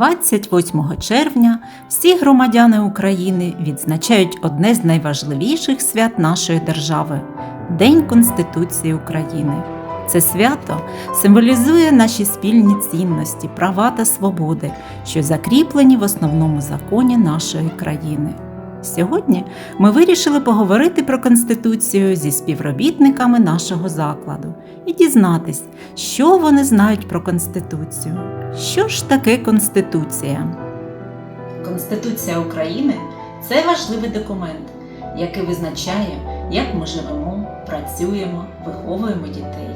28 червня всі громадяни України відзначають одне з найважливіших свят нашої держави День Конституції України. Це свято символізує наші спільні цінності, права та свободи, що закріплені в основному законі нашої країни. Сьогодні ми вирішили поговорити про Конституцію зі співробітниками нашого закладу і дізнатись, що вони знають про Конституцію. Що ж таке Конституція? Конституція України це важливий документ, який визначає, як ми живемо, працюємо, виховуємо дітей.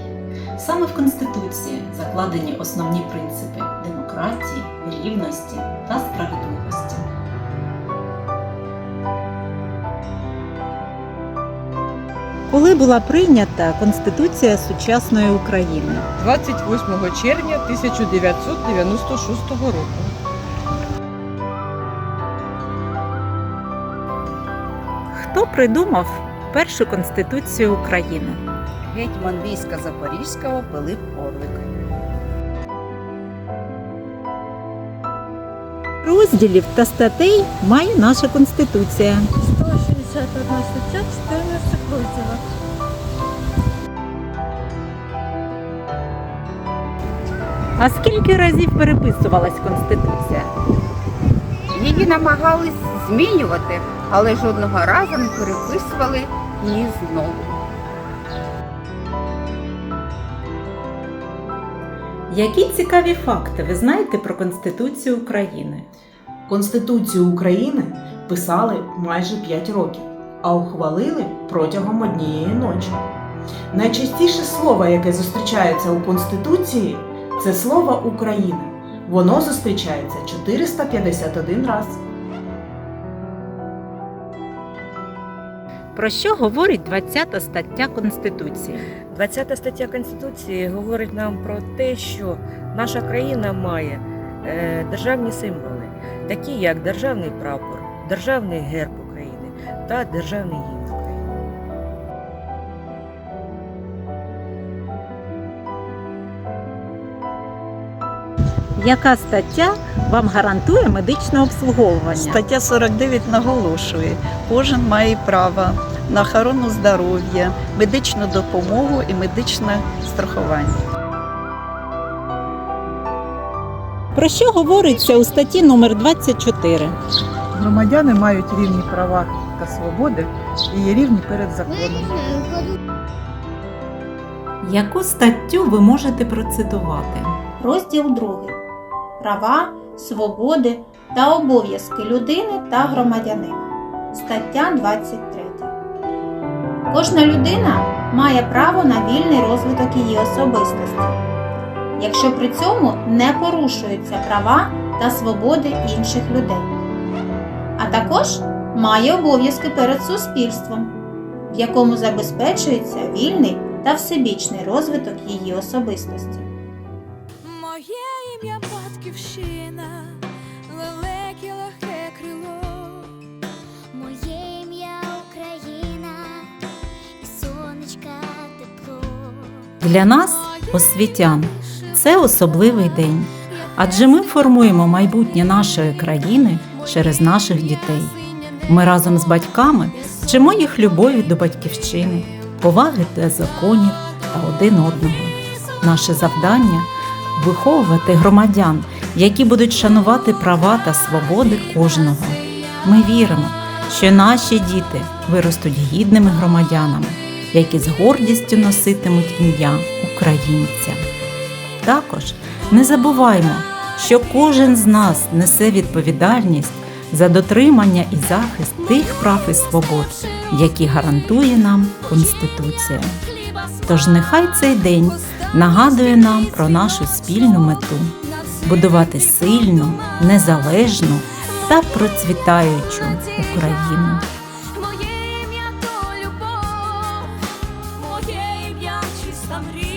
Саме в Конституції закладені основні принципи демократії, рівності та справедливості. Коли була прийнята Конституція сучасної України? 28 червня 1996 року. Хто придумав першу конституцію України? Гетьман війська Запорізького Пилип Орлик. Розділів та статей має наша конституція. 161 стаття, 14 розділів. А скільки разів переписувалась конституція? Її намагались змінювати, але жодного разу не переписували її знову. Які цікаві факти ви знаєте про Конституцію України? Конституцію України писали майже 5 років, а ухвалили протягом однієї ночі. Найчастіше слово, яке зустрічається у Конституції, це слово Україна. Воно зустрічається 451 раз. Про що говорить 20 стаття Конституції? 20 стаття Конституції говорить нам про те, що наша країна має е, державні символи, такі як державний прапор, державний герб України та державний гімн Яка стаття вам гарантує медичне обслуговування? Стаття 49 наголошує, кожен має право на охорону здоров'я, медичну допомогу і медичне страхування. Про що говориться у статті номер 24? Громадяни мають рівні права та свободи і є рівні перед законом. Яку статтю ви можете процитувати? Розділ 2. Права, свободи та обов'язки людини та громадянина. Стаття 23. Кожна людина має право на вільний розвиток її особистості, якщо при цьому не порушуються права та свободи інших людей. А також має обов'язки перед суспільством, в якому забезпечується вільний та всебічний розвиток її особистості. Батьківщина, лелеки легке крило. Моє ім'я Україна і сонечка тепло. Для нас, освітян, це особливий день, адже ми формуємо майбутнє нашої країни через наших дітей. Ми разом з батьками вчимо їх любові до батьківщини, поваги до законів та один одного. Наше завдання виховувати громадян, які будуть шанувати права та свободи кожного. Ми віримо, що наші діти виростуть гідними громадянами, які з гордістю носитимуть ім'я українця. Також не забуваймо, що кожен з нас несе відповідальність за дотримання і захист тих прав і свобод, які гарантує нам Конституція. Тож нехай цей день нагадує нам про нашу спільну мету будувати сильну, незалежну та процвітаючу Україну. Моє ім'я то любов, моє ім'я чиста мрія.